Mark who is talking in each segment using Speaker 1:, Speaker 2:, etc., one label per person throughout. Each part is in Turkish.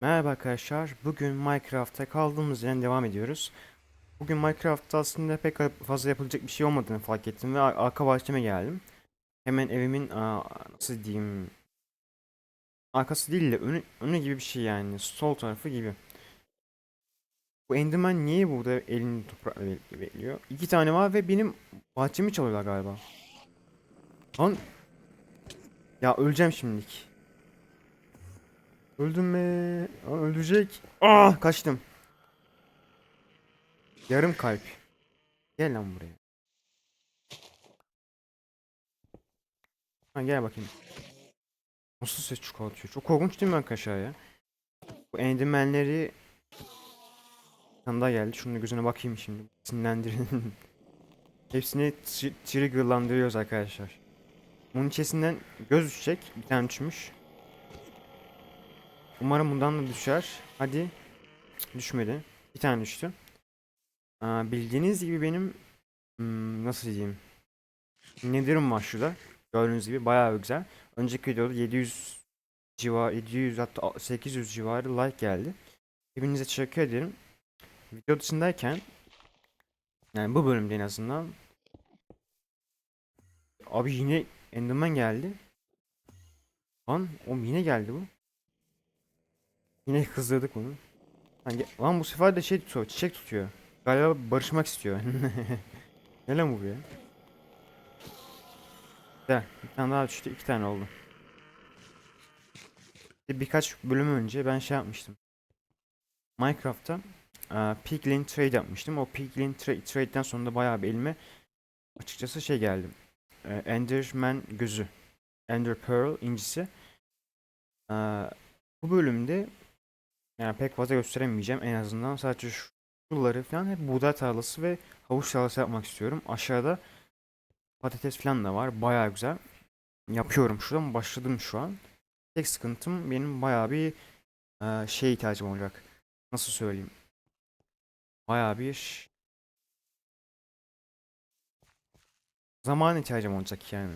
Speaker 1: Merhaba arkadaşlar. Bugün Minecraft'ta kaldığımız yerden devam ediyoruz. Bugün Minecraft'ta aslında pek fazla yapılacak bir şey olmadığını fark ettim ve ar- arka bahçeme geldim. Hemen evimin nasıl diyeyim arkası değil de önü, önü gibi bir şey yani sol tarafı gibi. Bu Enderman niye burada elini toprakla be- bekliyor? İki tane var ve benim bahçemi çalıyorlar galiba. Lan ya öleceğim şimdilik. Öldüm mü? Aa, öldürecek. Ah kaçtım. Yarım kalp. Gel lan buraya. Ha gel bakayım. Nasıl ses çıkartıyor? Çok korkunç değil mi arkadaşlar ya? Bu tane daha geldi. Şunun gözüne bakayım şimdi. Sinirlendirin. Hepsini tri- triggerlandırıyoruz arkadaşlar. Bunun içerisinden göz düşecek. Bir tane düşmüş. Umarım bundan da düşer. Hadi. Düşmedi. Bir tane düştü. Aa, bildiğiniz gibi benim hmm, nasıl diyeyim? Nether'ım var şurada. Gördüğünüz gibi bayağı güzel. Önceki videoda 700 civar 700 hatta 800 civarı like geldi. Hepinize teşekkür ederim. Video dışındayken yani bu bölümde en azından abi yine Enderman geldi. Lan o yine geldi bu. Yine kızdırdık onu. Hani, lan bu sefer de şey tutuyor, çiçek tutuyor. Galiba barışmak istiyor. ne lan bu ya? De, bir tane daha düştü, iki tane oldu. Bir- Birkaç bölüm önce ben şey yapmıştım. Minecraft'ta eee, Piglin Trade yapmıştım. O Piglin tra Trade'den sonra da bayağı bir elime açıkçası şey geldi. Eee, Enderman gözü. Ender Pearl incisi. Eee, bu bölümde yani pek fazla gösteremeyeceğim en azından. Sadece şuraları falan hep buğday tarlası ve havuç tarlası yapmak istiyorum. Aşağıda patates falan da var. Bayağı güzel. Yapıyorum şuradan başladım şu an. Tek sıkıntım benim bayağı bir eee şey ihtiyacım olacak. Nasıl söyleyeyim? Bayağı bir zaman ihtiyacım olacak yani.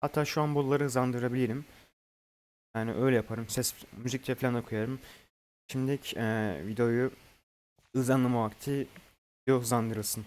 Speaker 1: Hatta şu an bunları hızlandırabilirim. Yani öyle yaparım. Ses, müzik de falan da koyarım. Şimdi eee, videoyu hızlandırma vakti video hızlandırılsın.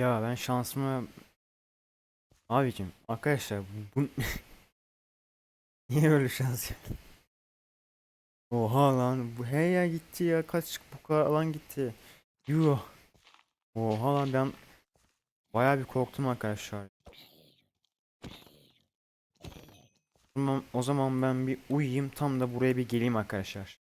Speaker 1: Ya ben şansıma abicim arkadaşlar bu niye böyle şans ya? Oha lan bu hey ya gitti ya kaç bu kadar alan gitti. Yuh. Oha lan ben bayağı bir korktum arkadaşlar. O zaman ben bir uyuyayım tam da buraya bir geleyim arkadaşlar.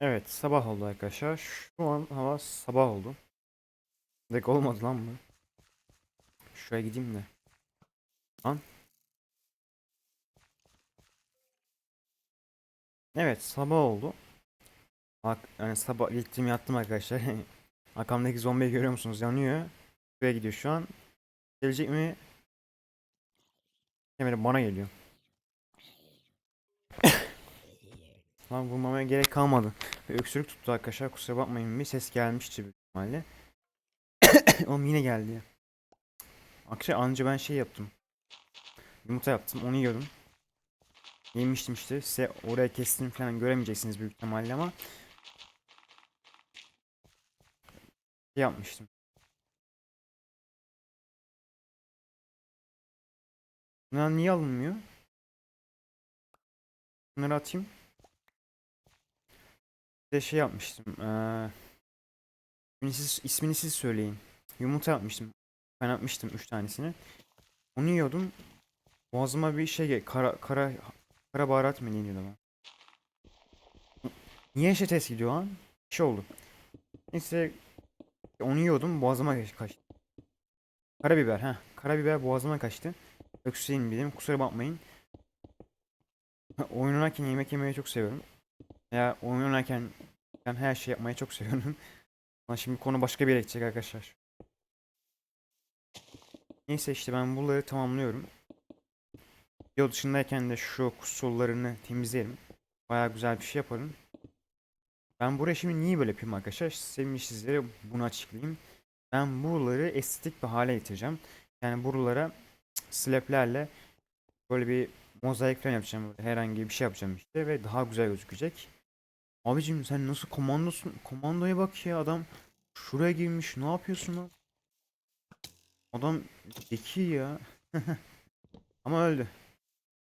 Speaker 1: Evet sabah oldu arkadaşlar. Şu an hava sabah oldu. Dek olmadı lan bu. Şuraya gideyim de. Lan. Evet sabah oldu. Bak yani sabah gittim yattım arkadaşlar. Arkamdaki zombiyi görüyor musunuz? Yanıyor. Buraya gidiyor şu an. Gelecek mi? Hemen bana geliyor. Lan vurmamaya gerek kalmadı. Bir öksürük tuttu arkadaşlar. Kusura bakmayın bir ses gelmişti büyük ihtimalle. Oğlum yine geldi. Akşam anca ben şey yaptım. Yumurta yaptım. Onu yiyordum. Yemiştim işte. Size oraya kestim falan göremeyeceksiniz büyük ihtimalle ama şey yapmıştım. Bunlar niye alınmıyor? Bunları atayım. De şey yapmıştım. Eee ismini siz, ismini siz söyleyin. Yumurta yapmıştım. Ben yapmıştım 3 tanesini. Onu yiyordum. Boğazıma bir şey kara kara kara baharat mı deniyordu ama. Niye işte test gidiyor lan? Bir şey oldu. Neyse onu yiyordum boğazıma kaç- kaçtı. Karabiber ha. Karabiber boğazıma kaçtı. Öksüreyim dedim. Kusura bakmayın. Oynarken yemek yemeyi çok seviyorum. Ya oyun oynarken ben her şey yapmayı çok seviyorum. Ama şimdi konu başka bir yere gidecek arkadaşlar. Neyse işte ben bunları tamamlıyorum. Yol dışındayken de şu kusurlarını temizlerim. Baya güzel bir şey yaparım. Ben buraya şimdi niye böyle yapayım arkadaşlar? Sevgili sizlere bunu açıklayayım. Ben buraları estetik bir hale getireceğim. Yani buralara slablerle böyle bir mozaik falan yapacağım. Herhangi bir şey yapacağım işte ve daha güzel gözükecek. Abicim sen nasıl komandosun? Komandoya bak ya adam şuraya girmiş. Ne yapıyorsun lan? Adam zeki ya. Ama öldü.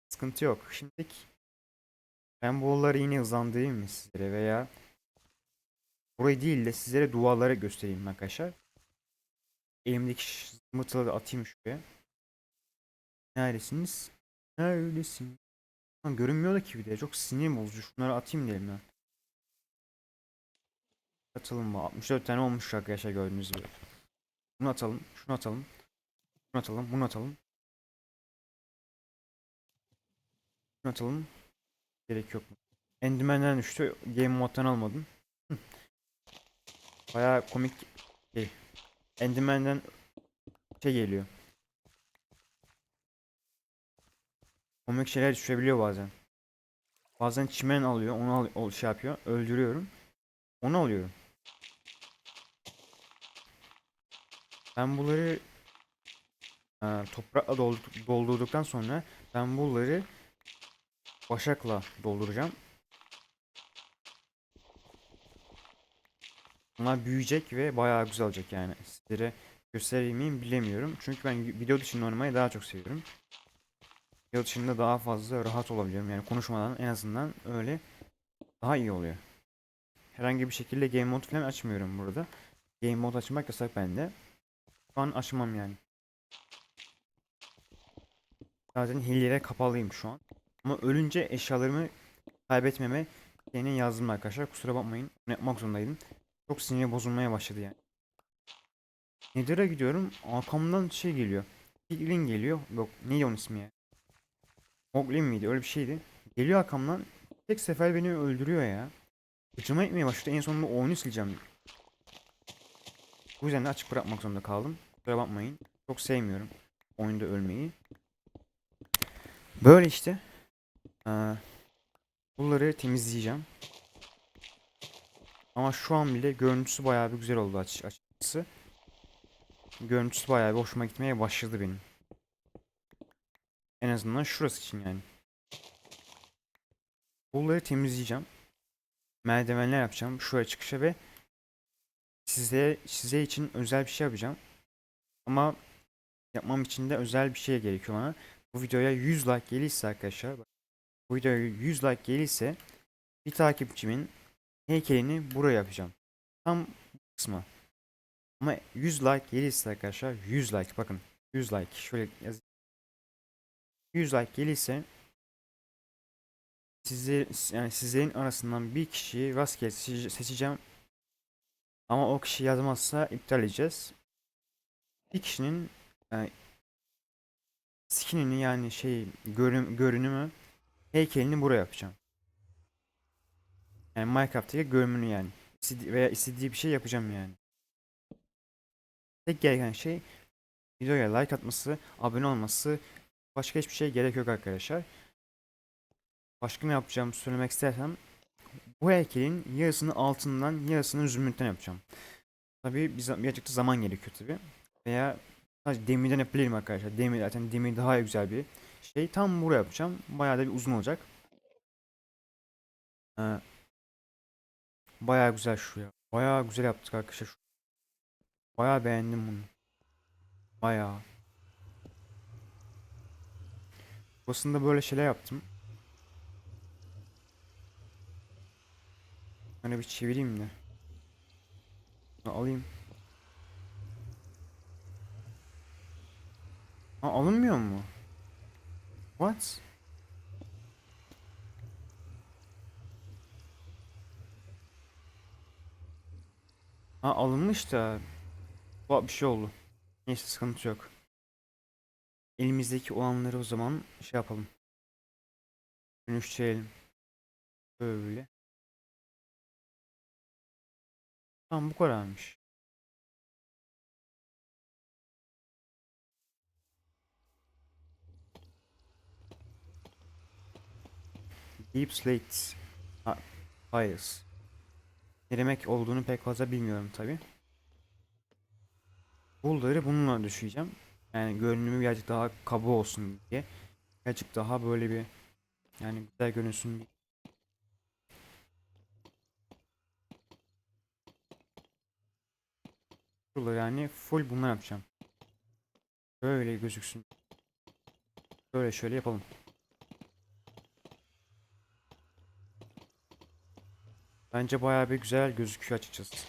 Speaker 1: Sıkıntı yok. Şimdi ben bu yolları yine hızlandırayım mı sizlere veya burayı değil de sizlere duvarları göstereyim arkadaşlar. Elimdeki mıtıları atayım şuraya. Neredesiniz? Neredesin? Lan görünmüyor da ki bir de. Çok sinir bozucu. Şunları atayım diyelim ya. Atalım mı? 64 tane olmuş arkadaşlar gördüğünüz gibi. Bunu atalım. Şunu atalım. Bunu atalım. Bunu atalım. Şunu atalım. Gerek yok mu? Enderman'den düştü. Game moddan almadım. Baya komik şey. Enderman'den şey geliyor. Komik şeyler düşebiliyor bazen. Bazen çimen alıyor, onu al, şey yapıyor, öldürüyorum. Onu alıyorum. Ben bunları e, toprakla doldur- doldurduktan sonra ben bunları başakla dolduracağım. Bunlar büyüyecek ve bayağı güzel olacak yani. Sizlere gösterir miyim bilemiyorum. Çünkü ben video dışında oynamayı daha çok seviyorum. Video dışında daha fazla rahat olabiliyorum. Yani konuşmadan en azından öyle daha iyi oluyor. Herhangi bir şekilde game mode falan açmıyorum burada. Game mode açmak yasak bende. Şu an açmam yani. Zaten hilelere kapalıyım şu an. Ama ölünce eşyalarımı kaybetmeme yine yazdım arkadaşlar. Kusura bakmayın. Bunu yapmak zorundaydım. Çok sinir bozulmaya başladı yani. Nether'a gidiyorum. Arkamdan şey geliyor. Piglin geliyor. Yok neydi onun ismi ya? Moglin miydi? Öyle bir şeydi. Geliyor arkamdan. Tek sefer beni öldürüyor ya. Gıcıma etmeye başladı. En sonunda oyunu sileceğim. Bu yüzden de açık bırakmak zorunda kaldım. Kusura bakmayın. Çok sevmiyorum oyunda ölmeyi. Böyle işte. Ee, bunları temizleyeceğim. Ama şu an bile görüntüsü bayağı bir güzel oldu aç açıkçası. Görüntüsü bayağı bir hoşuma gitmeye başladı benim. En azından şurası için yani. Bunları temizleyeceğim. Merdivenler yapacağım şuraya çıkışa ve size size için özel bir şey yapacağım. Ama yapmam için de özel bir şey gerekiyor bana. Bu videoya 100 like gelirse arkadaşlar bu videoya 100 like gelirse bir takipçimin heykelini buraya yapacağım. Tam bu kısma. Ama 100 like gelirse arkadaşlar 100 like bakın 100 like şöyle yaz 100 like gelirse sizi yani sizlerin arasından bir kişiyi rastgele seçe- seçeceğim. Ama o kişi yazmazsa iptal edeceğiz. Bir kişinin yani skinini yani şey görün, görünümü heykelini buraya yapacağım. Yani Minecraft'taki görünümünü yani. İstedi- veya istediği bir şey yapacağım yani. Tek gereken şey videoya like atması, abone olması, başka hiçbir şey gerek yok arkadaşlar. Başka ne yapacağımı söylemek istersem bu heykelin yarısını altından yarısını zümrütten yapacağım. Za- birazcık da zaman gerekiyor tabii. Veya sadece demirden yapabilirim arkadaşlar. Demir zaten demir daha güzel bir şey. Tam buraya yapacağım. Bayağı da bir uzun olacak. Ee, bayağı güzel şuraya. Bayağı güzel yaptık arkadaşlar. Bayağı beğendim bunu. Bayağı. Burasında böyle şeyler yaptım. Hani bir çevireyim de. Alayım. Ha alınmıyor mu? What? Ha alınmış da Bak bir şey oldu. Neyse sıkıntı yok. Elimizdeki olanları o zaman şey yapalım. Dönüştürelim. Böyle. Tamam bu kadarmış. Deep Slate ha, Files. Ne demek olduğunu pek fazla bilmiyorum tabi. Bulları bununla düşeceğim. Yani görünümü birazcık daha kaba olsun diye. Birazcık daha böyle bir yani güzel görünsün Şuraları yani full bunlar yapacağım. Böyle gözüksün. Böyle şöyle yapalım. Bence bayağı bir güzel gözüküyor açıkçası.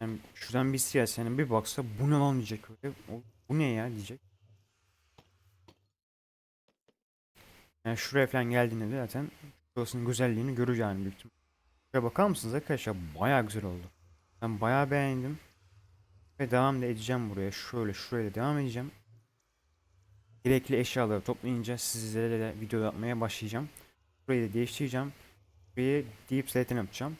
Speaker 1: Yani şuradan bir siyasi yani bir baksa bu ne lan diyecek öyle. Bu ne ya diyecek. Yani şuraya falan geldiğinde de zaten şurasının güzelliğini görür yani büyük ihtimal. Şuraya bakar mısınız arkadaşlar? Bayağı güzel oldu. Ben bayağı beğendim. Ve devam da edeceğim buraya. Şöyle şuraya da devam edeceğim. Gerekli eşyaları toplayınca sizlere de video yapmaya başlayacağım. Burayı da değiştireceğim. Burayı deep slate'den yapacağım.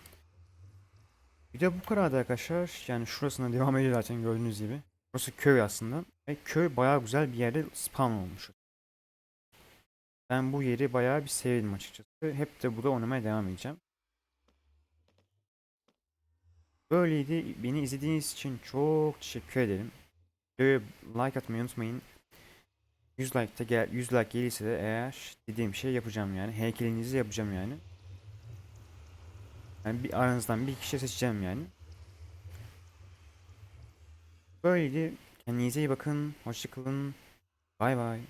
Speaker 1: Video bu kadardı arkadaşlar. Yani şurasına devam ediyor zaten gördüğünüz gibi. Burası köy aslında. Ve köy bayağı güzel bir yerde spawn olmuş. Ben bu yeri bayağı bir sevdim açıkçası. Hep de burada oynamaya devam edeceğim. Böyleydi. Beni izlediğiniz için çok teşekkür ederim. Like atmayı unutmayın. 100 like de gel 100 like gelirse de eğer dediğim şey yapacağım yani. Heykelinizi yapacağım yani. Yani bir aranızdan bir kişi seçeceğim yani. Böyleydi. Kendinize iyi bakın. Hoşçakalın. Bay bay.